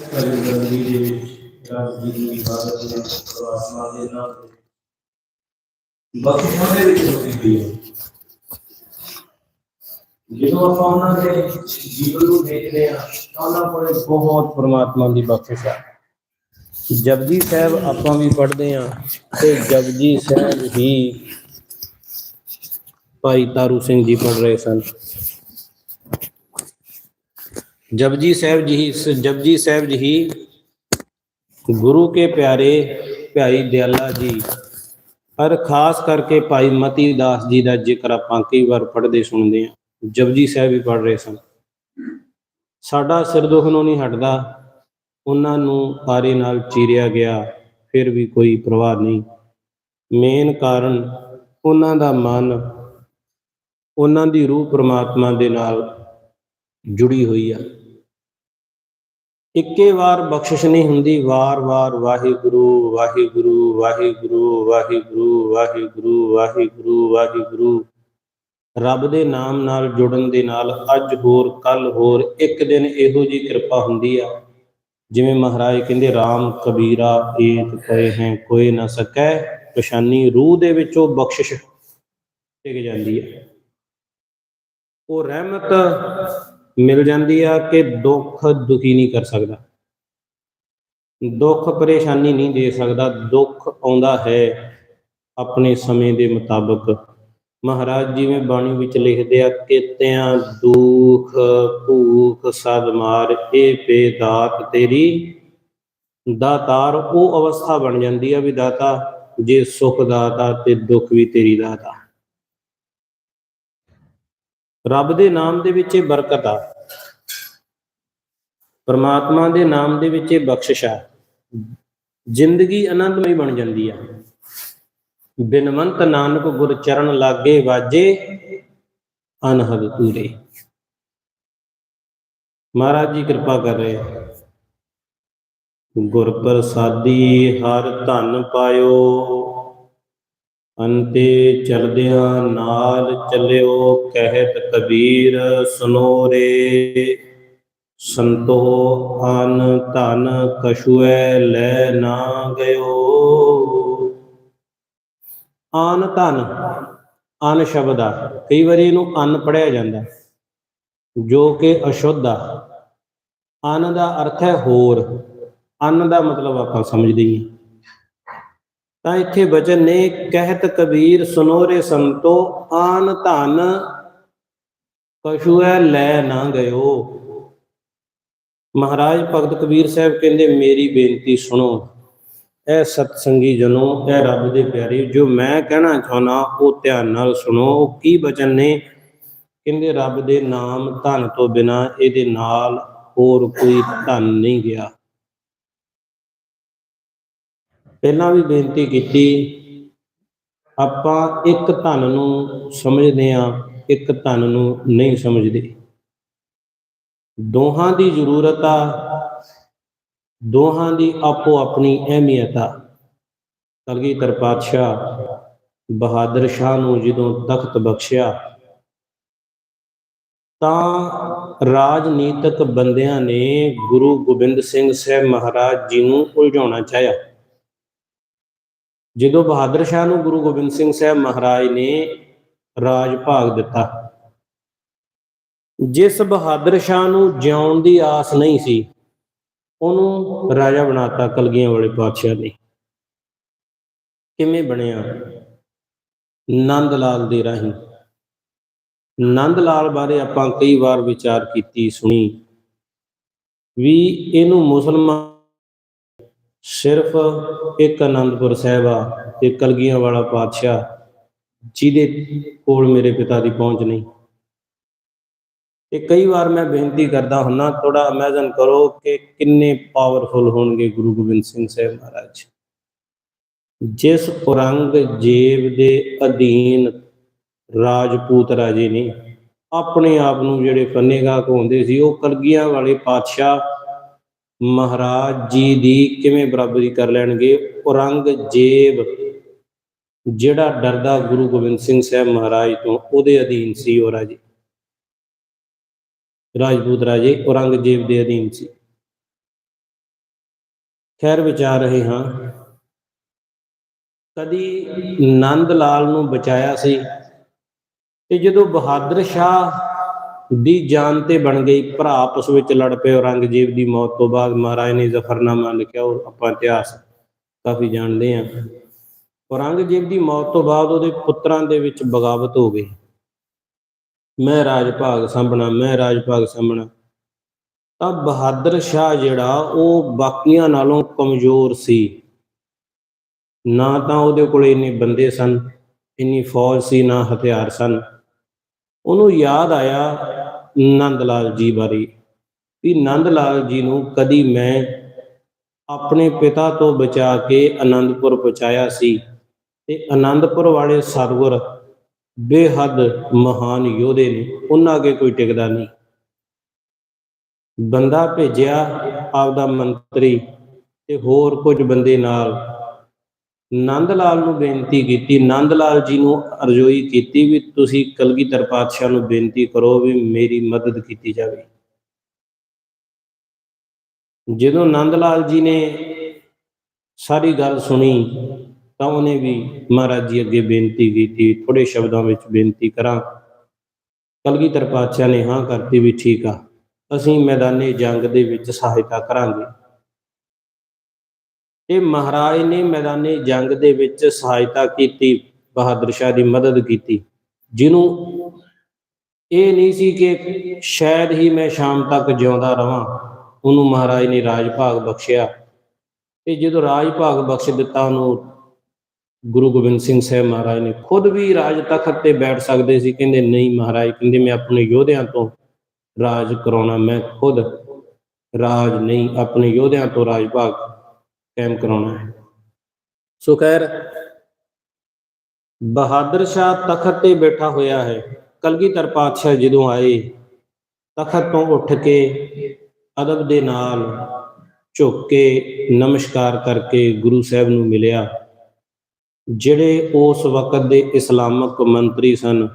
ਜ਼ਿੰਦਗੀ ਦੇ ਵਿੱਚ ਰਾਜਗੀਰ ਦੀ ਇਬਾਦਤ ਦੇ ਪਰਮਾਤਮਾ ਦੇ ਨਾਲ ਬਖਸ਼ਣ ਦੇ ਵਿੱਚ ਹੋਈ ਹੋਈ ਹੈ ਜਦੋਂ ਆਪਾਂ ਉਹਨਾਂ ਦੇ ਜੀਵਨ ਨੂੰ ਦੇਖਦੇ ਹਾਂ ਤਾਂ ਉਹਨਾਂ ਕੋਲ ਬਹੁਤ ਪਰਮਾਤਮਾ ਦੀ ਬਖਸ਼ਿਸ਼ ਹੈ ਜਪਜੀ ਸਾਹਿਬ ਆਪਾਂ ਵੀ ਪੜ੍ਹਦੇ ਹਾਂ ਤੇ ਜਪਜੀ ਸਾਹਿਬ ਹੀ ਭਾਈ ਤਾਰੂ ਸਿੰਘ ਜੀ ਪੜ੍ਹ ਰਹੇ ਸਨ ਜਪਜੀ ਸਾਹਿਬ ਜੀ ਜਪਜੀ ਸਾਹਿਬ ਜੀ, ਗੁਰੂ ਕੇ ਪਿਆਰੇ ਭਾਈ ਦਿਆਲਾ ਜੀ ਪਰ ਖਾਸ ਕਰਕੇ ਭਾਈ ਮਤੀ ਦਾਸ ਜੀ ਦਾ ਜ਼ਿਕਰ ਆਪਾਂ ਕਈ ਵਾਰ ਪੜ੍ਹਦੇ ਸੁਣਦੇ ਹਾਂ। ਜਪਜੀ ਸਾਹਿਬ ਵੀ ਪੜ੍ਹ ਰਹੇ ਸਨ। ਸਾਡਾ ਸਿਰ ਦੁਖਣੋਂ ਨਹੀਂ ਹਟਦਾ, ਉਹਨਾਂ ਨੂੰ ਪਾਰੇ ਨਾਲ ਚੀਰਿਆ ਗਿਆ, ਫਿਰ ਵੀ ਕੋਈ ਪ੍ਰਵਾਹ ਨਹੀਂ। ਮੇਨ ਕਾਰਨ ਉਹਨਾਂ ਦਾ ਮਨ, ਉਹਨਾਂ ਦੀ ਰੂਹ ਪ੍ਰਮਾਤਮਾ ਦੇ ਨਾਲ ਜੁੜੀ ਹੋਈ ਆ। ਇੱਕੇ ਵਾਰ ਬਖਸ਼ਿਸ਼ ਨਹੀਂ ਹੁੰਦੀ। ਵਾਰ-ਵਾਰ ਵਾਹਿਗੁਰੂ ਵਾਹਿਗੁਰੂ ਵਾਹਿਗੁਰੂ ਵਾਹਿਗੁਰੂ ਵਾਹਿਗੁਰੂ ਵਾਹਿਗੁਰੂ ਵਾਹਿਗੁਰੂ। ਰੱਬ ਦੇ ਨਾਮ ਨਾਲ ਜੁੜਨ ਦੇ ਨਾਲ ਅੱਜ ਹੋਰ ਕੱਲ ਹੋਰ ਇੱਕ ਦਿਨ ਇਹੋ ਜੀ ਕਿਰਪਾ ਹੁੰਦੀ ਆ। ਜਿਵੇਂ ਮਹਾਰਾਜ ਕਹਿੰਦੇ RAM ਕਬੀਰਾ ਏਕ ਕਹੇ ਹੈ ਕੋਈ ਨਾ ਸਕੈ। ਪਛਾਨੀ ਰੂਹ ਦੇ ਵਿੱਚੋਂ ਬਖਸ਼ਿਸ਼ ਟਿਕ ਜਾਂਦੀ ਹੈ ਉਹ ਰਹਿਮਤ ਮਿਲ ਜਾਂਦੀ ਆ ਕਿ ਦੁੱਖ ਦੁਖੀ ਨਹੀਂ ਕਰ ਸਕਦਾ। ਦੁੱਖ ਪਰੇਸ਼ਾਨੀ ਨਹੀਂ ਦੇ ਸਕਦਾ, ਦੁੱਖ ਆਉਂਦਾ ਹੈ ਆਪਣੇ ਸਮੇਂ ਦੇ ਮੁਤਾਬਕ। ਮਹਾਰਾਜ ਜਿਵੇਂ ਬਾਣੀ ਵਿੱਚ ਲਿਖਦੇ ਆ ਕਿਤਿਆਂ ਦੁੱਖ ਭੂਖ ਸਦ ਮਾਰ ਇਹ ਬੇਦਾਤ ਤੇਰੀ। ਦਾਤਾਰ ਉਹ ਅਵਸਥਾ ਬਣ ਜਾਂਦੀ ਆ ਵੀ ਦਾਤਾ, ਜੇ ਸੁਖ ਦਾਤਾ ਤੇ ਦੁੱਖ ਵੀ ਤੇਰੀ ਦਾਤਾ। ਰੱਬ ਦੇ ਨਾਮ ਦੇ ਵਿੱਚ ਇਹ ਬਰਕਤ ਆ। ਪਰਮਾਤਮਾ ਦੇ ਨਾਮ ਦੇ ਵਿੱਚ ਇਹ ਬਖਸ਼ਿਸ਼ ਆ। ਜ਼ਿੰਦਗੀ ਆਨੰਦਮਈ ਬਣ ਜਾਂਦੀ ਆ। ਬਿਨਵੰਤ ਨਾਨਕ ਗੁਰ ਚਰਨ ਲਾਗੇ ਵਾਜੇ, ਅਨਹਦ ਤੂਰੇ। ਮਹਾਰਾਜ ਜੀ ਕਿਰਪਾ ਕਰ ਰਹੇ ਆ। ਗੁਰ ਪ੍ਰਸਾਦੀ ਹਰ ਧਨ ਪਾਇਓ। ਅੰਤੇ ਚਲਦਿਆਂ ਨਾਲ ਚੱਲਿਓ ਕਹਿਤ ਕਬੀਰ, ਸੁਨੋ ਰੇ। ਸੰਤੋ ਅਨ ਧਨ ਕਛੁਐ ਲੈ ਨਾ ਗਇਓ। ਆਨ ਧਨ, ਅਨ ਸ਼ਬਦ ਆ। ਕਈ ਵਾਰੀ ਇਹਨੂੰ ਅਨ ਪੜਿਆ ਜਾਂਦਾ, ਜੋ ਕਿ ਅਸ਼ੁੱਧ ਆ। ਅਨ ਦਾ ਅਰਥ ਹੈ ਹੋਰ। ਅਨ ਦਾ ਮਤਲਬ ਆਪਾਂ ਸਮਝਦੇ ਹਾਂ। ਤਾਂ ਇੱਥੇ ਬਚਨ ਨੇ ਕਹਿਤ ਕਬੀਰ ਸੁਨੋਰੇ ਸੰਤੋ, ਆਨ ਧਨ ਕਛੂਐ ਲੈ ਨਾ ਗਇਓ। ਮਹਾਰਾਜ ਭਗਤ ਕਬੀਰ ਸਾਹਿਬ ਕਹਿੰਦੇ, ਮੇਰੀ ਬੇਨਤੀ ਸੁਣੋ ਇਹ ਸਤਸੰਗੀ ਜਨੋ ਇਹ ਰੱਬ ਦੇ ਪਿਆਰੇ, ਜੋ ਮੈਂ ਕਹਿਣਾ ਚਾਹਨਾ ਉਹ ਧਿਆਨ ਨਾਲ ਸੁਣੋ। ਉਹ ਕੀ ਬਚਨ ਨੇ? ਕਹਿੰਦੇ, ਰੱਬ ਦੇ ਨਾਮ ਧਨ ਤੋਂ ਬਿਨਾ ਇਹਦੇ ਨਾਲ ਹੋਰ ਕੋਈ ਧਨ ਨਹੀਂ ਗਿਆ। ਪਹਿਲਾਂ ਵੀ ਬੇਨਤੀ ਕੀਤੀ, ਆਪਾਂ ਇੱਕ ਧਨ ਨੂੰ ਸਮਝਦੇ ਆ ਇੱਕ ਧਨ ਨੂੰ ਨਹੀਂ ਸਮਝਦੇ। ਦੋਹਾਂ ਦੀ ਜ਼ਰੂਰਤ ਆ, ਦੋਹਾਂ ਦੀ ਆਪੋ ਆਪਣੀ ਅਹਿਮੀਅਤ ਆ। ਕਲਗੀਧਰ ਪਾਤਸ਼ਾਹ ਬਹਾਦਰ ਸ਼ਾਹ ਨੂੰ ਜਦੋਂ ਤਖਤ ਬਖਸ਼ਿਆ, ਤਾਂ ਰਾਜਨੀਤਿਕ ਬੰਦਿਆਂ ਨੇ ਗੁਰੂ ਗੋਬਿੰਦ ਸਿੰਘ ਸਾਹਿਬ ਮਹਾਰਾਜ ਜੀ ਨੂੰ ਉਲਝਾਉਣਾ ਚਾਹਿਆ। ਜਦੋਂ ਬਹਾਦਰ ਸ਼ਾਹ ਨੂੰ ਗੁਰੂ ਗੋਬਿੰਦ ਸਿੰਘ ਸਾਹਿਬ ਮਹਾਰਾਜ ਨੇ ਰਾਜ ਭਾਗ ਦਿੱਤਾ, ਜਿਸ ਬਹਾਦਰ ਸ਼ਾਹ ਨੂੰ ਜਿਉਣ ਦੀ ਆਸ ਨਹੀਂ ਸੀ, ਉਹਨੂੰ ਰਾਜਾ ਬਣਾਤਾ ਕਲਗੀਆਂ ਵਾਲੇ ਪਾਤਸ਼ਾਹ ਨੇ। ਕਿਵੇਂ ਬਣਿਆ? ਨੰਦ ਲਾਲ ਦੇ ਰਾਹੀਂ। ਨੰਦ ਲਾਲ ਬਾਰੇ ਆਪਾਂ ਕਈ ਵਾਰ ਵਿਚਾਰ ਕੀਤੀ, ਸੁਣੀ। ਵੀ ਇਹਨੂੰ ਮੁਸਲਮਾਨ ਸਿਰਫ ਇੱਕ ਆਨੰਦਪੁਰ ਸਾਹਿਬ ਆ ਤੇ ਕਲਗੀਆਂ ਵਾਲਾ ਪਾਤਸ਼ਾਹ, ਜਿਹਦੇ ਕੋਲ ਮੇਰੇ ਪਿਤਾ ਦੀ ਪਹੁੰਚ ਨਹੀਂ। ਤੇ ਕਈ ਵਾਰ ਮੈਂ ਬੇਨਤੀ ਕਰਦਾ ਹੁੰਨਾ ਥੋੜਾ ਇਮੇਜਿਨ ਕਰੋ ਕਿ ਕਿੰਨੇ ਪਾਵਰਫੁਲ ਹੋਣਗੇ ਗੁਰੂ ਗੋਬਿੰਦ ਸਿੰਘ ਸਾਹਿਬ ਮਹਾਰਾਜ। ਜਿਸ ਔਰੰਗਜ਼ੇਬ ਦੇ ਅਧੀਨ ਰਾਜਪੂਤ ਰਾਜੇ ਨੇ ਆਪਣੇ ਆਪ ਨੂੰ ਜਿਹੜੇ ਫੰਨੇਗਾ ਕਹਾਉਂਦੇ ਸੀ, ਉਹ ਕਲਗੀਆਂ ਵਾਲੇ ਪਾਤਸ਼ਾਹ ਮਹਾਰਾਜ ਜੀ ਦੀ ਕਿਵੇਂ ਬਰਾਬਰੀ ਕਰ ਲੈਣਗੇ? ਔਰੰਗਜ਼ੇਬ, ਜਿਹੜਾ ਡਰਦਾ ਗੁਰੂ ਗੋਬਿੰਦ ਸਿੰਘ ਸਾਹਿਬ ਮਹਾਰਾਜ ਤੋਂ, ਉਹਦੇ ਅਧੀਨ ਸੀ ਉਹ ਰਾਜੇ। ਰਾਜਪੂਤ ਰਾਜੇ ਔਰੰਗਜ਼ੇਬ ਦੇ ਅਧੀਨ ਸੀ। ਖੈਰ ਵਿਚਾਰ ਰਹੇ ਹਾਂ। ਕਦੀ ਨੰਦ ਲਾਲ ਨੂੰ ਬਚਾਇਆ ਸੀ, ਤੇ ਜਦੋਂ ਬਹਾਦਰ ਸ਼ਾਹ ਦੀ ਜਾਨ ਤੇ ਬਣ ਗਈ। ਭਰਾ ਆਪਸ ਵਿੱਚ ਲੜ ਪਏ ਔਰੰਗਜ਼ੇਬ ਦੀ ਮੌਤ ਤੋਂ ਬਾਅਦ ਮਹਾਰਾਜ ਨੇ ਜ਼ਫਰਨਾਮਾ ਲਿਖਿਆ, ਉਹ ਆਪਾਂ ਇਤਿਹਾਸ ਕਾਫੀ ਜਾਣਦੇ ਹਾਂ। ਔਰੰਗਜ਼ੇਬ ਦੀ ਮੌਤ ਤੋਂ ਬਾਅਦ ਉਹਦੇ ਪੁੱਤਰਾਂ ਦੇ ਵਿੱਚ ਬਗਾਵਤ ਹੋ ਗਈ। ਮੈਂ ਰਾਜ ਭਾਗ ਸਾਂਭਣਾ, ਮੈਂ ਰਾਜ ਭਾਗ ਸਾਂਭਣਾ। ਤਾਂ ਬਹਾਦਰ ਸ਼ਾਹ ਜਿਹੜਾ, ਉਹ ਬਾਕੀਆਂ ਨਾਲੋਂ ਕਮਜ਼ੋਰ ਸੀ। ਨਾ ਤਾਂ ਉਹਦੇ ਕੋਲ ਇੰਨੇ ਬੰਦੇ ਸਨ, ਇੰਨੀ ਫੌਜ ਸੀ, ਨਾ ਹਥਿਆਰ ਸਨ। ਉਹਨੂੰ ਯਾਦ ਆਇਆ ਨੰਦ ਲਾਲ ਜੀ ਬਾਰੇ। ਵੀ ਨੰਦ ਲਾਲ ਜੀ ਨੂੰ ਕਦੀ ਮੈਂ ਆਪਣੇ ਪਿਤਾ ਤੋਂ ਬਚਾ ਕੇ ਆਨੰਦਪੁਰ ਪਹੁੰਚਾਇਆ ਸੀ ਤੇ ਆਨੰਦਪੁਰ ਵਾਲੇ ਸਤਿਗੁਰ ਬੇਹੱਦ ਮਹਾਨ ਯੋਧੇ ਨੇ, ਉਹਨਾਂ ਅੱਗੇ ਕੋਈ ਟਿਕਦਾ ਨਹੀਂ। ਬੰਦਾ ਭੇਜਿਆ ਆਪਦਾ ਮੰਤਰੀ ਤੇ ਹੋਰ ਕੁਝ ਬੰਦੇ ਨਾਲ ਨੰਦ ਲਾਲ ਨੂੰ ਬੇਨਤੀ ਕੀਤੀ ਨੰਦ ਲਾਲ ਜੀ ਨੂੰ ਅਰਜ਼ੋਈ ਕੀਤੀ ਵੀ ਤੁਸੀਂ ਕਲਗੀਧਰ ਪਾਤਸ਼ਾਹ ਨੂੰ ਬੇਨਤੀ ਕਰੋ ਵੀ ਮੇਰੀ ਮਦਦ ਕੀਤੀ ਜਾਵੇ। ਜਦੋਂ ਨੰਦ ਲਾਲ ਜੀ ਨੇ ਸਾਰੀ ਗੱਲ ਸੁਣੀ, ਤਾਂ ਉਹਨੇ ਵੀ ਮਹਾਰਾਜ ਜੀ ਅੱਗੇ ਬੇਨਤੀ ਕੀਤੀ ਥੋੜੇ ਸ਼ਬਦਾਂ ਵਿੱਚ ਬੇਨਤੀ ਕਰਾਂ, ਕਲਗੀਧਰ ਪਾਤਸ਼ਾਹ ਨੇ ਹਾਂ ਕਰਤੀ ਵੀ ਠੀਕ ਆ, ਅਸੀਂ ਮੈਦਾਨੇ ਜੰਗ ਦੇ ਵਿੱਚ ਸਹਾਇਤਾ ਕਰਾਂਗੇ। ਇਹ ਮਹਾਰਾਜ ਨੇ ਮੈਦਾਨੇ ਜੰਗ ਦੇ ਵਿੱਚ ਸਹਾਇਤਾ ਕੀਤੀ, ਬਹਾਦਰ ਸ਼ਾਹ ਦੀ ਮਦਦ ਕੀਤੀ। ਜਿਹਨੂੰ ਇਹ ਨਹੀਂ ਸੀ ਕਿ ਸ਼ਾਇਦ ਹੀ ਮੈਂ ਸ਼ਾਮ ਤੱਕ ਜਿਉਂਦਾ ਰਵਾਂ, ਉਹਨੂੰ ਮਹਾਰਾਜ ਨੇ ਰਾਜ ਭਾਗ ਬਖਸ਼ਿਆ। ਤੇ ਜਦੋਂ ਰਾਜ ਭਾਗ ਬਖਸ਼ ਦਿੱਤਾ, ਉਹਨੂੰ ਗੁਰੂ ਗੋਬਿੰਦ ਸਿੰਘ ਸਾਹਿਬ ਮਹਾਰਾਜ ਨੇ ਖੁਦ ਵੀ ਰਾਜ ਤਖਤ ਤੇ ਬੈਠ ਸਕਦੇ ਸੀ। ਕਹਿੰਦੇ, ਨਹੀਂ ਮਹਾਰਾਜ, ਕਹਿੰਦੇ, ਮੈਂ ਆਪਣੇ ਯੋਧਿਆਂ ਤੋਂ ਰਾਜ ਕਰਾਉਣਾ, ਮੈਂ ਖੁਦ ਰਾਜ ਨਹੀਂ, ਆਪਣੇ ਯੋਧਿਆਂ ਤੋਂ ਰਾਜ ਭਾਗ ਕਾਇਮ ਕਰਾਉਣਾ ਹੈ। ਸੋ ਖੈਰ, ਬਹਾਦਰ ਸ਼ਾਹ ਤਖਤ ਤੇ ਬੈਠਾ ਹੋਇਆ ਹੈ। ਕਲਗੀਧਰ ਪਾਤਸ਼ਾਹ ਜਦੋਂ ਆਏ, ਤਖਤ ਤੋਂ ਉੱਠ ਕੇ ਅਦਬ ਦੇ ਨਾਲ ਝੁੱਕ ਕੇ ਨਮਸਕਾਰ ਕਰਕੇ ਗੁਰੂ ਸਾਹਿਬ ਨੂੰ ਮਿਲਿਆ, ਜਿਹੜੇ ਉਸ ਵਕਤ ਦੇ ਇਸਲਾਮਕ ਮੰਤਰੀ ਸਨ,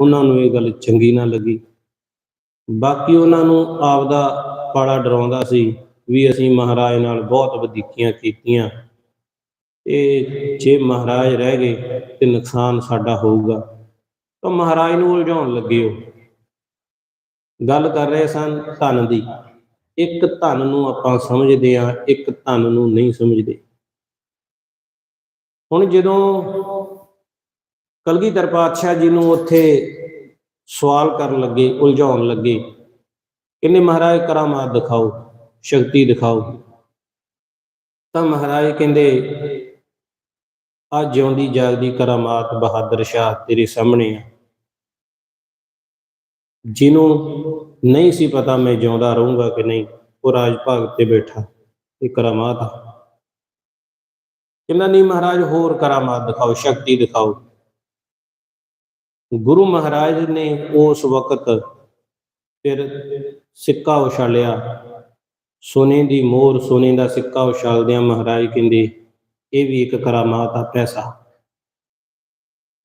ਉਹਨਾਂ ਨੂੰ ਇਹ ਗੱਲ ਚੰਗੀ ਨਾ ਲੱਗੀ। ਬਾਕੀ ਉਹਨਾਂ ਨੂੰ ਆਪਦਾ ਪਾਲਾ ਡਰਾਉਂਦਾ ਸੀ ਵੀ ਅਸੀਂ ਮਹਾਰਾਜ ਨਾਲ ਬਹੁਤ ਵਧੀਕੀਆਂ ਕੀਤੀਆਂ। ਤੇ ਜੇ ਮਹਾਰਾਜ ਰਹਿ ਗਏ ਤੇ ਨੁਕਸਾਨ ਸਾਡਾ ਹੋਊਗਾ। ਤਾਂ ਮਹਾਰਾਜ ਨੂੰ ਉਲਝਾਉਣ ਲੱਗੇ ਉਹ ਗੱਲ ਕਰ ਰਹੇ ਸਨ ਧਨ ਦੀ। ਇੱਕ ਧਨ ਨੂੰ ਆਪਾਂ ਸਮਝਦੇ ਆ ਇੱਕ ਧਨ ਨੂੰ ਨਹੀਂ ਸਮਝਦੇ। ਹੁਣ ਜਦੋਂ ਕਲਗੀਧਰ ਪਾਤਸ਼ਾਹ ਜੀ ਨੂੰ ਉੱਥੇ ਸਵਾਲ ਕਰਨ ਲੱਗੇ, ਉਲਝਾਉਣ ਲੱਗੇ, ਕਹਿੰਦੇ ਮਹਾਰਾਜ ਕਰਾਮਾਤ ਦਿਖਾਓ। ਸ਼ਕਤੀ ਦਿਖਾਓ। ਤਾਂ ਮਹਾਰਾਜ ਕਹਿੰਦੇ ਆ ਜਿਉਂਦੀ ਜਾਗਦੀ ਕਰਾਮਾਤ ਬਹਾਦਰ ਸ਼ਾਹ ਤੇਰੇ ਸਾਹਮਣੇ ਆ। ਜਿਹਨੂੰ ਨਹੀਂ ਸੀ ਪਤਾ ਮੈਂ ਜਿਉਂਦਾ ਰਹੂੰਗਾ ਕਿ ਨਹੀਂ, ਉਹ ਰਾਜ ਭਾਗ ਤੇ ਬੈਠਾ ਇਹ ਕਰਾਮਾਤ ਆ। ਕਹਿੰਦਾ, ਨਹੀਂ ਮਹਾਰਾਜ, ਹੋਰ ਕਰਾਮਾਤ ਦਿਖਾਓ, ਸ਼ਕਤੀ ਦਿਖਾਓ। ਗੁਰੂ ਮਹਾਰਾਜ ਨੇ ਉਸ ਵਕਤ ਫਿਰ ਸਿੱਕਾ ਉਛਾਲਿਆ। ਸੋਨੇ ਦੀ ਮੋਹਰ ਸੋਨੇ ਦਾ ਸਿੱਕਾ ਉਛਾਲਦਿਆਂ ਮਹਾਰਾਜ ਕਹਿੰਦੇ, ਇਹ ਵੀ ਇੱਕ ਕਰਾਮਾਤ ਆ, ਪੈਸਾ।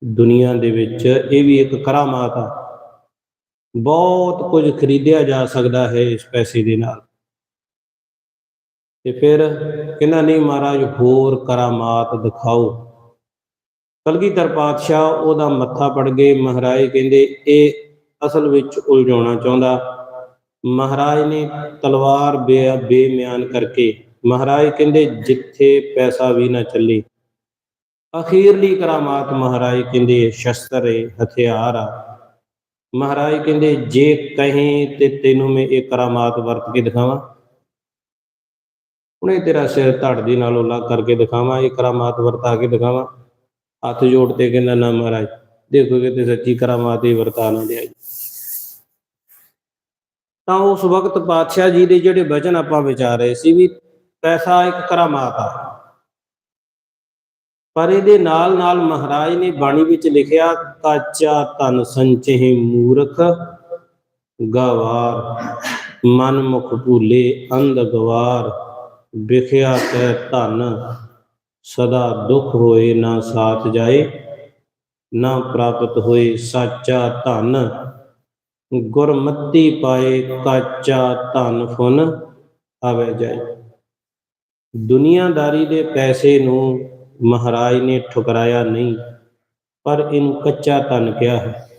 ਦੁਨੀਆ ਦੇ ਵਿੱਚ ਇਹ ਵੀ ਇੱਕ ਕਰਾਮਾਤ ਆ। ਬਹੁਤ ਕੁਝ ਖਰੀਦਿਆ ਜਾ ਸਕਦਾ ਹੈ ਇਸ ਪੈਸੇ ਦੇ ਨਾਲ। ਤੇ ਫਿਰ ਕਹਿੰਦਾ, ਨਹੀਂ ਮਹਾਰਾਜ, ਹੋਰ ਕਰਾਮਾਤ ਦਿਖਾਓ। ਕਲਗੀਧਰ ਪਾਤਸ਼ਾਹ ਉਹਦਾ ਮੱਥਾ ਪੜ ਗਏ। ਮਹਾਰਾਜ ਕਹਿੰਦੇ, ਇਹ ਅਸਲ ਵਿੱਚ ਉਲਝਾਉਣਾ ਚਾਹੁੰਦਾ। ਮਹਾਰਾਜ ਨੇ ਤਲਵਾਰ ਬੇ, ਬੇਮਿਆਨ ਕਰਕੇ ਮਹਾਰਾਜ ਕਹਿੰਦੇ, ਜਿੱਥੇ ਪੈਸਾ ਵੀ ਨਾ ਚੱਲੇ। ਅਖੀਰਲੀ ਕਰਾਮਾਤ ਮਹਾਰਾਜ ਕਹਿੰਦੇ, ਸ਼ਸਤਰ ਏ, ਹਥਿਆਰ ਆ। ਮਹਾਰਾਜ ਕਹਿੰਦੇ, ਜੇ ਕਹੀਂ ਤੇ ਤੈਨੂੰ ਮੈਂ ਇਹ ਕਰਾਮਾਤ ਵਰਤ ਕੇ ਦਿਖਾਵਾਂ। ਉਹਨੇ ਤੇਰਾ ਸਿਰ ਧੜ ਦੀ ਨਾਲੋਂ ਲੱਗ ਕਰਕੇ ਦਿਖਾਵਾਂ, ਇਹ ਕਰਾਮਾਤ ਵਰਤਾ ਕੇ ਦਿਖਾਵਾਂ। ਹੱਥ ਜੋੜ ਤੇ ਕਹਿੰਦਾ, ਨਾ ਮਹਾਰਾਜ ਦੇਖੋਗੇ ਤੇ ਸੱਚੀ ਕਰਾਮਾਤ ਹੀ ਵਰਤਾ ਨਾ ਦਿਆਈ ਤਾਂ ਉਸ ਵਕਤ ਪਾਤਸ਼ਾਹ ਜੀ ਦੇ ਜਿਹੜੇ ਵਚਨ ਆਪਾਂ ਵਿਚਾਰ ਰਹੇ ਸੀ ਵੀ ਪੈਸਾ ਇੱਕ ਕਰਾਮਾਤ ਆ। ਪਰ ਇਹਦੇ ਨਾਲ ਨਾਲ ਮਹਾਰਾਜ ਨੇ ਬਾਣੀ ਵਿੱਚ ਲਿਖਿਆ, ਕਾਚਾ ਧਨ ਸੰਚਹਿ ਮੂਰਖ, ਗਵਾਰ ਮਨ ਮੁਖ ਭੂਲੇ ਅੰਧ ਗਵਾਰ, ਵਿਖਿਆ ਕੈ ਧਨ, ਸਦਾ ਦੁਖ ਹੋਏ ਨਾ ਸਾਥ ਜਾਏ, ਨਾ ਪ੍ਰਾਪਤ ਹੋਏ ਸਾਚਾ ਧਨ ਗੁਰਮਤੀ ਪਾਏ ਕਾਚਾ ਧਨ ਫੁਨ ਆਵੇ ਜਾਏ। ਦੁਨੀਆਦਾਰੀ ਦੇ ਪੈਸੇ ਨੂੰ ਮਹਾਰਾਜ ਨੇ ਠੁਕਰਾਇਆ ਨਹੀਂ, ਪਰ ਇਹਨੂੰ ਕੱਚਾ ਧਨ ਕਿਹਾ ਹੈ।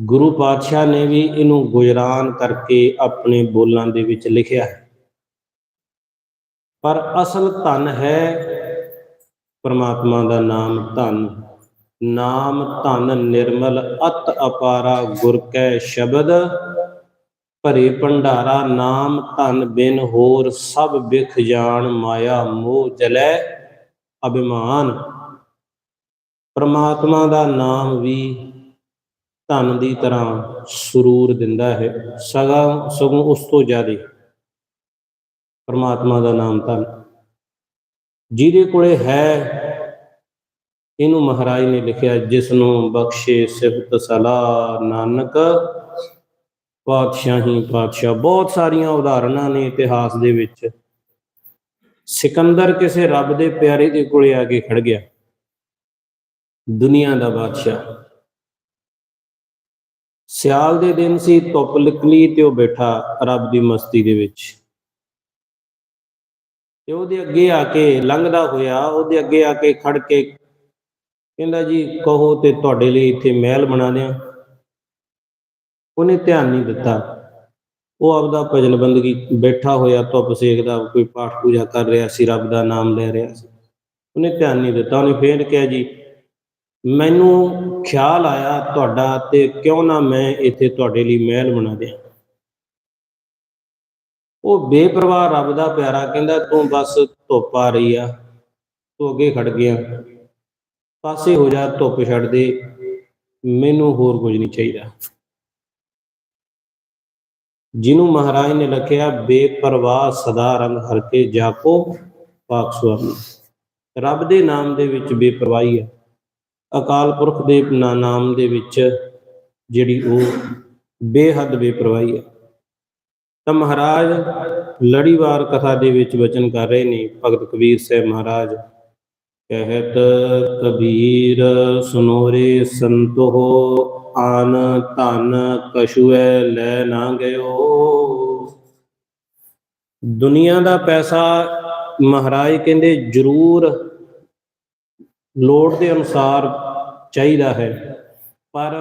ਗੁਰੂ ਪਾਤਸ਼ਾਹ ਨੇ ਵੀ ਇਹਨੂੰ ਗੁਜਰਾਨ ਕਰਕੇ ਆਪਣੇ ਬੋਲਾਂ ਦੇ ਵਿੱਚ ਲਿਖਿਆ ਹੈ। ਪਰ ਅਸਲ ਧਨ ਹੈ ਪਰਮਾਤਮਾ ਦਾ ਨਾਮ ਧਨ। ਨਾਮ ਧਨ ਨਿਰਮਲ ਅਤ ਅਪਾਰਾ ਗੁਰ ਕੈ ਸ਼ਬਦ, ਭਰੇ ਭੰਡਾਰਾ ਨਾਮ ਧਨ ਬਿਨ ਹੋਰ ਸਭ ਬਿਖ ਜਾਣ ਮਾਇਆ ਮੋਹ ਜਲੈ ਅਭਿਮਾਨ। ਪਰਮਾਤਮਾ ਦਾ ਨਾਮ ਵੀ ਧਨ ਦੀ ਤਰ੍ਹਾਂ ਸਰੂਰ ਦਿੰਦਾ ਹੈ, ਸਗਾ ਸਗੋਂ ਉਸ ਤੋਂ ਜ਼ਿਆਦਾ ਪਰਮਾਤਮਾ ਦਾ ਨਾਮ ਧਨ। ਜਿਹਦੇ ਕੋਲੇ ਹੈ ਇਹਨੂੰ ਮਹਾਰਾਜ ਨੇ ਲਿਖਿਆ ਜਿਸ ਨੂੰ ਬਖਸ਼ੇ ਸਿਫਤ ਸਲਾਹ ਨਾਨਕ। ਪਾਤਸ਼ਾਹੀ ਪਾਤਸ਼ਾਹ, ਬਹੁਤ ਸਾਰੀਆਂ ਉਦਾਹਰਨਾਂ ਨੇ ਇਤਿਹਾਸ ਦੇ ਵਿੱਚ। ਸਿਕੰਦਰ ਕਿਸੇ ਰੱਬ ਦੇ ਪਿਆਰੇ ਦੇ ਕੋਲੇ ਆ ਕੇ ਖੜ ਗਿਆ। ਦੁਨੀਆ ਦਾ ਬਾਦਸ਼ਾਹ। ਸਿਆਲ ਦੇ ਦਿਨ ਸੀ, ਧੁੱਪ ਨਿਕਲੀ ਤੇ ਉਹ ਬੈਠਾ ਰੱਬ ਦੀ ਮਸਤੀ ਦੇ ਵਿੱਚ। ਤੇ ਉਹਦੇ ਅੱਗੇ ਆ ਕੇ ਲੰਘਦਾ ਹੋਇਆ, ਉਹਦੇ ਅੱਗੇ ਆ ਕੇ ਖੜ ਕੇ ਕਹਿੰਦਾ ਜੀ, ਕਹੋ ਤੇ ਤੁਹਾਡੇ ਲਈ ਇੱਥੇ ਮਹਿਲ ਬਣਾ ਦਿਆਂ। ਉਹਨੇ ਧਿਆਨ ਨਹੀਂ ਦਿੱਤਾ। ਉਹ ਆਪਦਾ ਭਜਨ ਬੰਦਗੀ ਬੈਠਾ ਹੋਇਆ, ਧੁੱਪ ਸੇਕਦਾ, ਕੋਈ ਪਾਠ ਪੂਜਾ ਕਰ ਰਿਹਾ ਸੀ, ਰੱਬ ਦਾ ਨਾਮ ਲੈ ਰਿਹਾ ਸੀ। ਉਹਨੇ ਧਿਆਨ ਨਹੀਂ ਦਿੱਤਾ। ਉਹਨੇ ਫੇਰ ਕਿਹਾ ਜੀ, ਮੈਨੂੰ ਖਿਆਲ ਆਇਆ ਤੁਹਾਡਾ ਤੇ ਕਿਉਂ ਨਾ ਮੈਂ ਇੱਥੇ ਤੁਹਾਡੇ ਲਈ ਮਹਿਲ ਬਣਾ ਦਿਆਂ? ਉਹ ਬੇਪਰਵਾਹ ਰੱਬ ਦਾ ਪਿਆਰਾ ਕਹਿੰਦਾ, ਤੂੰ ਬਸ ਧੁੱਪ ਆ ਰਹੀ ਆ, ਤੂੰ ਅੱਗੇ ਖੜ ਗਿਆ। ਪਾਸੇ ਹੋ ਜਾ, ਧੁੱਪ ਛੱਡ ਦੇ। ਮੈਨੂੰ ਹੋਰ ਕੁਝ ਨਹੀਂ ਚਾਹੀਦਾ। ਜਿਹਨੂੰ ਮਹਾਰਾਜ ਨੇ ਲਿਖਿਆ, ਬੇਪਰਵਾਹ ਸਦਾ ਰੰਗ ਹਰ ਕੇ ਜਾਪੋ ਪਾਕ ਸੁਆਮੀ। ਰੱਬ ਦੇ ਨਾਮ ਦੇ ਵਿੱਚ ਬੇਪਰਵਾਹੀ ਹੈ ਅਕਾਲ ਪੁਰਖ ਦੇ ਨਾ- ਨਾਮ ਦੇ ਵਿੱਚ ਜਿਹੜੀ ਉਹ ਬੇਹੱਦ ਬੇਪਰਵਾਹੀ ਹੈ ਤਾਂ ਮਹਾਰਾਜ ਲੜੀਵਾਰ ਕਥਾ ਦੇ ਵਿੱਚ ਵਚਨ ਕਰ ਰਹੇ ਨੇ ਭਗਤ ਕਬੀਰ ਸਾਹਿਬ ਮਹਾਰਾਜ। ਕਹਿਤ ਕਬੀਰ, ਸੁਨੋਰੇ ਸੰਤੋ ਆਨ ਧਨ ਕਛੁਐ ਲੈ ਨਾ ਗਇਓ। ਦੁਨੀਆ ਦਾ ਪੈਸਾ ਮਹਾਰਾਜ ਕਹਿੰਦੇ ਜ਼ਰੂਰ ਲੋੜ ਦੇ ਅਨੁਸਾਰ ਚਾਹੀਦਾ ਹੈ, ਪਰ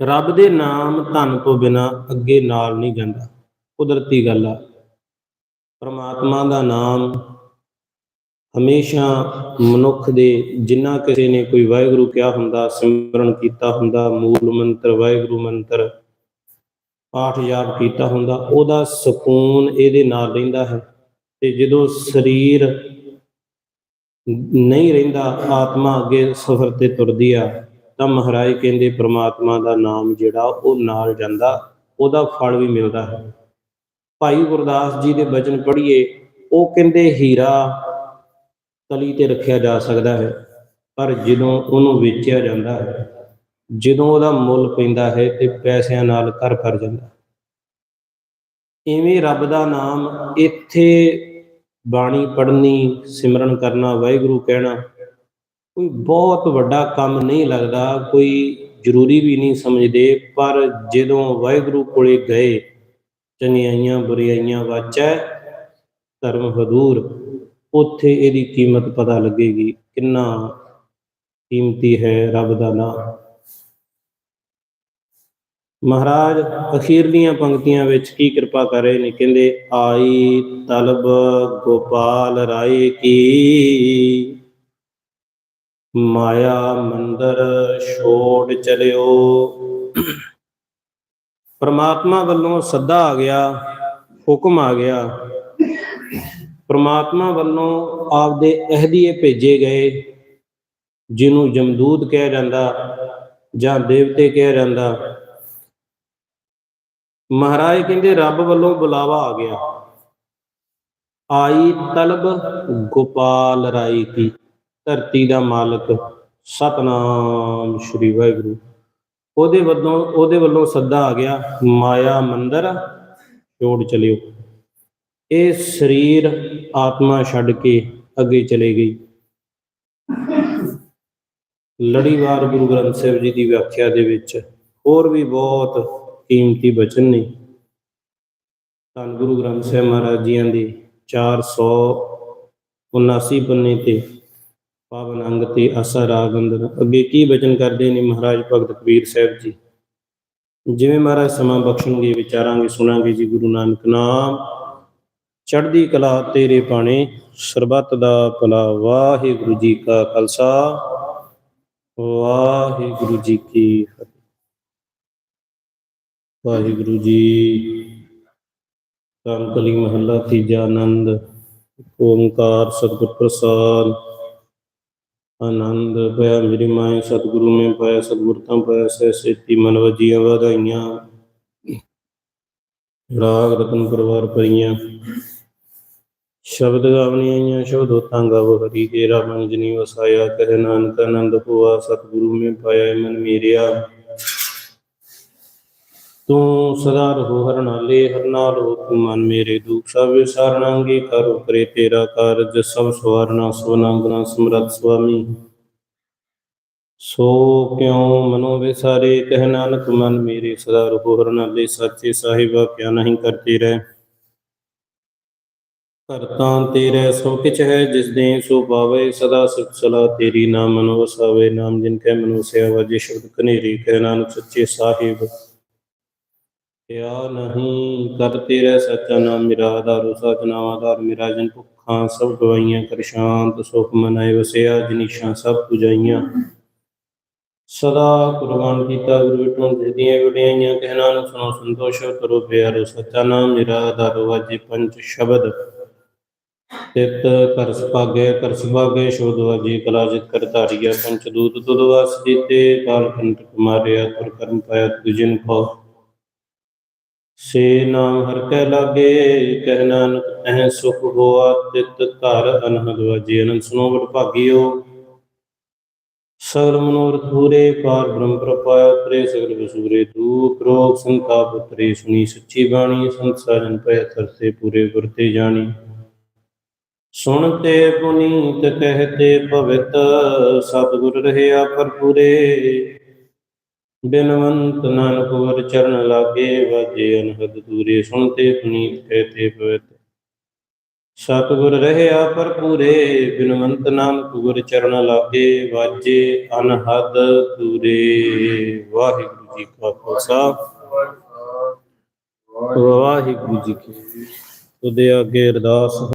ਰੱਬ ਦੇ ਨਾਮ ਧਨ ਤੋਂ ਬਿਨਾ ਅੱਗੇ ਨਾਲ ਨਹੀਂ ਜਾਂਦਾ। ਕੁਦਰਤੀ ਗੱਲ ਆ। ਪਰਮਾਤਮਾ ਦਾ ਨਾਮ ਹਮੇਸ਼ਾ ਮਨੁੱਖ ਦੇ ਜਿੰਨਾ ਕਿਸੇ ਨੇ ਕੋਈ ਵਾਹਿਗੁਰੂ ਕਿਹਾ ਹੁੰਦਾ, ਸਿਮਰਨ ਕੀਤਾ ਹੁੰਦਾ, ਮੂਲ ਮੰਤਰ, ਵਾਹਿਗੁਰੂ ਮੰਤਰ, ਪਾਠ ਜਾਪ ਕੀਤਾ ਹੁੰਦਾ, ਉਹਦਾ ਸਕੂਨ ਇਹਦੇ ਨਾਲ ਰਹਿੰਦਾ ਹੈ। ਤੇ ਜਦੋਂ ਸਰੀਰ ਨਹੀਂ ਰਹਿੰਦਾ, ਆਤਮਾ ਅੱਗੇ ਸਫ਼ਰ ਤੇ ਤੁਰਦੀ ਆ, ਤਾਂ ਮਹਾਰਾਜ ਕਹਿੰਦੇ ਪ੍ਰਮਾਤਮਾ ਦਾ ਨਾਮ ਜਿਹੜਾ, ਉਹ ਨਾਲ ਜਾਂਦਾ, ਉਹਦਾ ਫਲ ਵੀ ਮਿਲਦਾ ਹੈ। ਭਾਈ ਗੁਰਦਾਸ ਜੀ ਦੇ ਬਚਨ ਪੜ੍ਹੀਏ, ਉਹ ਕਹਿੰਦੇ, ਹੀਰਾ ਤਲੀ ਤੇ ਰੱਖਿਆ ਜਾ ਸਕਦਾ ਹੈ, ਪਰ ਜਦੋਂ ਉਹਨੂੰ ਵੇਚਿਆ ਜਾਂਦਾ ਹੈ, ਜਦੋਂ ਉਹਦਾ ਮੁੱਲ ਪੈਂਦਾ ਹੈ ਤੇ ਪੈਸਿਆਂ ਨਾਲ ਘਰ ਕਰ ਜਾਂਦਾ ਇਵੇਂ ਰੱਬ ਦਾ ਨਾਮ ਇੱਥੇ ਬਾਣੀ ਪੜ੍ਹਨੀ, ਸਿਮਰਨ ਕਰਨਾ, ਵਾਹਿਗੁਰੂ ਕਹਿਣਾ ਕੋਈ ਬਹੁਤ ਵੱਡਾ ਕੰਮ ਨਹੀਂ ਲੱਗਦਾ, ਕੋਈ ਜ਼ਰੂਰੀ ਵੀ ਨਹੀਂ ਸਮਝਦੇ, ਪਰ ਜਦੋਂ ਵਾਹਿਗੁਰੂ ਕੋਲੇ ਗਏ, ਚੰਗਿਆਈਆਂ ਬੁਰਾਈਆਂ ਵਾਚੈ ਧਰਮ ਹਦੂਰ ਉੱਥੇ ਇਹਦੀ ਕੀਮਤ ਪਤਾ ਲੱਗੇਗੀ ਕਿੰਨਾ ਕੀਮਤੀ ਹੈ ਰੱਬ ਦਾ ਨਾਮ। ਮਹਾਰਾਜ ਅਖੀਰਲੀਆਂ ਪੰਕਤੀਆਂ ਵਿੱਚ ਕੀ ਕਿਰਪਾ ਕਰ ਰਹੇ ਨੇ? ਕਹਿੰਦੇ, ਆਈ ਤਲਬ ਗੋਪਾਲ ਰਾਏ ਕੀ? ਮਾਇਆ ਮੰਦਰ ਛੋੜ ਚਲਿਓ। ਪਰਮਾਤਮਾ ਵੱਲੋਂ ਸੱਦਾ ਆ ਗਿਆ, ਹੁਕਮ ਆ ਗਿਆ। ਪਰਮਾਤਮਾ ਵੱਲੋਂ ਆਪਦੇ ਅਹਦੀਏ ਭੇਜੇ ਗਏ, ਜਿਹਨੂੰ ਜਮਦੂਤ ਕਿਹਾ ਜਾਂਦਾ ਜਾਂ ਦੇਵਤੇ ਕਿਹਾ ਜਾਂਦਾ। ਮਹਾਰਾਜ ਕਹਿੰਦੇ, ਰੱਬ ਵੱਲੋਂ ਬੁਲਾਵਾ ਆ ਗਿਆ। ਆਈ ਤਲਬ ਗੋਪਾਲ ਰਾਈ ਕੀ, ਧਰਤੀ ਦਾ ਮਾਲਕ ਸਤਨਾਮ ਸ਼੍ਰੀ ਵਾਹਿਗੁਰੂ। ਉਹਦੇ ਵੱਲੋਂ ਉਹਦੇ ਵੱਲੋਂ ਸੱਦਾ ਆ ਗਿਆ, ਮਾਇਆ ਮੰਦਰ ਛੋੜ ਚਲਿਓ। ਇਹ ਸਰੀਰ ਆਤਮਾ ਛੱਡ ਕੇ ਅੱਗੇ ਚਲੇ ਗਈ। ਲੜੀਵਾਰ ਗੁਰੂ ਗ੍ਰੰਥ ਸਾਹਿਬ ਜੀ ਦੀ ਵਿਆਖਿਆ ਦੇ ਵਿੱਚ ਹੋਰ ਵੀ ਬਹੁਤ ਕੀਮਤੀ ਬਚਨ ਨੇ। ਧੰਨ ਗੁਰੂ ਗ੍ਰੰਥ ਸਾਹਿਬ ਮਹਾਰਾਜ ਜੀਆਂ ਦੇ 479 ਪੰਨੇ ਤੇ ਪਾਵਨ ਅੰਗ ਤੇ ਆਸਾ ਰਾਗ ਅੰਦਰ ਅੱਗੇ ਕੀ ਬਚਨ ਕਰਦੇ ਨੇ ਮਹਾਰਾਜ ਭਗਤ ਕਬੀਰ ਸਾਹਿਬ ਜੀ? ਜਿਵੇਂ ਮਹਾਰਾਜ ਸਮਾਂ ਬਖਸ਼ਣਗੇ, ਵਿਚਾਰਾਂਗੇ, ਸੁਣਾਂਗੇ ਜੀ, ਗੁਰੂ ਨਾਨਕ ਨਾਮ ਚੜ੍ਹਦੀ ਕਲਾ ਤੇਰੇ ਬਾਣੇ, ਸਰਬੱਤ ਦਾ ਭਲਾ ਵਾਹਿਗੁਰੂ ਜੀ ਕਾ ਖਾਲਸਾ। ਵਾਹਿਗੁਰੂ ਜੀ ਕੀ ਫਤਿਹ। ਵਾਹਿਗੁਰੂ ਜੀ ਰਾਮਕਲੀ ਮਹੱਲਾ, ਤੀਜਾ ਆਨੰਦ, ਓੰਕਾਰ ਸਤਿਗੁਰ ਪ੍ਰਸਾਦ। ਆਨੰਦ ਪਿਆ ਮੇਰੀ ਮਾਏ, ਸਤਿਗੁਰੂ ਮੈਂ ਪਾਇਆ, ਸਤਿਗੁਰ ਤਾਂ ਪਾਇਆ, ਸਹਿ ਸੇਤੀ ਮਨ ਵਜੀਆਂ ਵਧਾਈਆਂ। ਰਾਗ ਰਤਨ ਪਰਵਾਰ ਪਰੀਆਂ ਸ਼ਬਦ ਗਾਵਨੀ ਆਈਆਂ, ਸ਼ਬਦ ਹੋਤਾਂ ਹਰੀ ਤੇਰਾ ਰਾਮਨ ਜਨੀ ਵਸਾਇਆ, ਕਹਿ ਨਾਨਕ ਆਨੰਦ ਹੋਆ ਸਤਿਗੁਰੂ ਮੈਂ ਪਾਇਆ ਮਨ ਮੇਰਿਆ। ਤੂੰ ਸਦਾ ਰਹੋ ਹਰ ਨਾਲੇ, ਹਰ ਨਾਲ ਹੋ ਤੂੰ ਮਨ ਮੇਰੇ ਦੁਖ। ਸਭ ਵਿਸਾਰਣਾਂਗੇ ਕਰੋ ਕਰੇ ਤੇਰਾ ਕਾਰਜ, ਸਭ ਸਵਾਰਨਾ ਸੋਨਾਂਗਨਾ ਸਮਰਤ ਸੁਆਮੀ। ਸੋ ਕਿਉ ਮਨੋ ਵਿਸਾਰੇ, ਕਹਿ ਨਾਨਕ ਮਨ ਮੇਰੇ, ਸਦਾ ਰਹੋ ਹਰ ਨਾਲੇ, ਸੱਚੇ ਸਾਹਿਬਾ ਕਿਆ ਨਹੀਂ ਕਰਤੇ ਰਹਿ। ਕਰਤਾਂ ਤੇਰੇ ਸੋ ਕਿਛ ਹੈ, ਜਿਸ ਦੇ ਸੋ ਪਾਵੇ ਸਦਾ ਸੁਖ ਸਲਾ ਤੇਰੀ ਨਾਮ ਮਨੋ ਵਸਾਵੇ ਨਾਮ ਜਿਨ ਕੈ ਮਨੋ ਸਿਆ ਵਜੇ ਸ਼ਬਦ ਕਨੇਰੀ ਕਹਿ ਨਾਨਕ ਸੱਚੇ ਸਾਹਿਬ। ਕਿਆ ਨਹੀਂ ਕਰ ਤੇਰੇ ਸੱਚਾ ਨਾਮ ਮੇਰਾ, ਆਧਾਰ ਸਚ ਨਾਮ ਆਧਾਰ ਮੇਰਾ। ਜਨ ਭੁੱਖਾਂ ਸਭ ਗਵਾਈਆਂ ਕਰ ਸ਼ਾਂਤ ਸੁਖ ਮਨਾਏ, ਵਸਿਆ ਜਨੀਸ਼ਾਂ ਸਭ ਪੁਜਾਈਆਂ। ਸਦਾ ਕੁਰਬਾਨ ਕੀਤਾ ਗੁਰੂ ਵਿਟੋਂ ਜਿਹਦੀਆਂ ਵਡਿਆਈਆਂ ਕਹਿਣਾ ਨੂੰ ਸੁਣੋ ਸੰਤੋਸ਼, ਕਰੋ ਪਿਆਰੋ। ਸੱਚਾ ਨਾਮ ਮੇਰਾ, ਆਧਾਰ ਵਾਜੇ ਪੰਜ ਸ਼ਬਦ। ਤਿਤ ਕਰ ਸੁਭਾਗੇ ਕਰ ਸੁਭਾਗੇ ਸ਼ੋਧ ਵਾਜੀ ਕਲਾ ਜਿਤ ਕਰ ਪੰਚ ਦੂਤ ਤੁਧ ਜੀਤੇ ਕਾਲ ਕੰਟਕ ਮਾਰਿਆ ਤੁਰ ਕਰਮ ਪਾਇਆ ਤੁਜਿਨ ਕੋ ਸੇ ਨਾਮ ਹਰ ਕੈ ਲਾਗੇ, ਕਹਿ ਨਾਨਕ ਤਹ ਸੁਖ ਹੋਆ, ਤਿਤ ਧਰ ਅਨਹਦ ਵਾਜੀ ਅਨੰਦ ਸੁਨੋ ਬੜ ਭਾਗਿਓ। ਸਗਲ ਮਨੋਰਥ ਪੂਰੇ, ਪਾਰ ਬ੍ਰਹਮ ਪ੍ਰਪਾਇਆ ਤਰੇ ਸਗਲ ਵਸੂਰੇ ਦੂਖ ਰੋਗ ਸੰਤਾਪ ਉਤਰੇ, ਸੁਣੀ ਸੱਚੀ ਬਾਣੀ, ਸੰਤ ਸਾਜਨ ਪੈ ਤਰਸੇ ਪੂਰੇ, ਵਰਤੇ ਜਾਣੀ। ਸੁਣਤੇ ਪੁਨੀਤ ਕਹਤੇ ਪਵਿੱਤ ਸਤਿਗੁਰ ਰਹਿਆ ਭਰਪੂਰੇ। ਬਿਨਵੰਤ ਨਾਨਕ ਵਰ ਚਰਨ ਲਾਗੇ ਵਾਜੇ ਅਨਹਦ ਦੂਰੇ ਸੁਣਤੇ ਪੁਨੀਤ ਕਹਤੇ ਪਵਿੱਤ ਸਤਿਗੁਰ ਰਹਿਆ ਭਰਪੂਰੇ ਬਿਨਵੰਤ ਨਾਨਕ ਗੁਰ ਚਰਨ ਲਾਗੇ ਵਾਜੇ ਅਨਹਦ ਦੂਰੇ। ਵਾਹਿਗੁਰੂ ਜੀ ਕਾ ਖਾਲਸਾ। ਵਾਹਿਗੁਰੂ ਜੀ ਕੀ ਫਤਿਹ। ਉਹਦੇ ਅੱਗੇ ਅਰਦਾਸ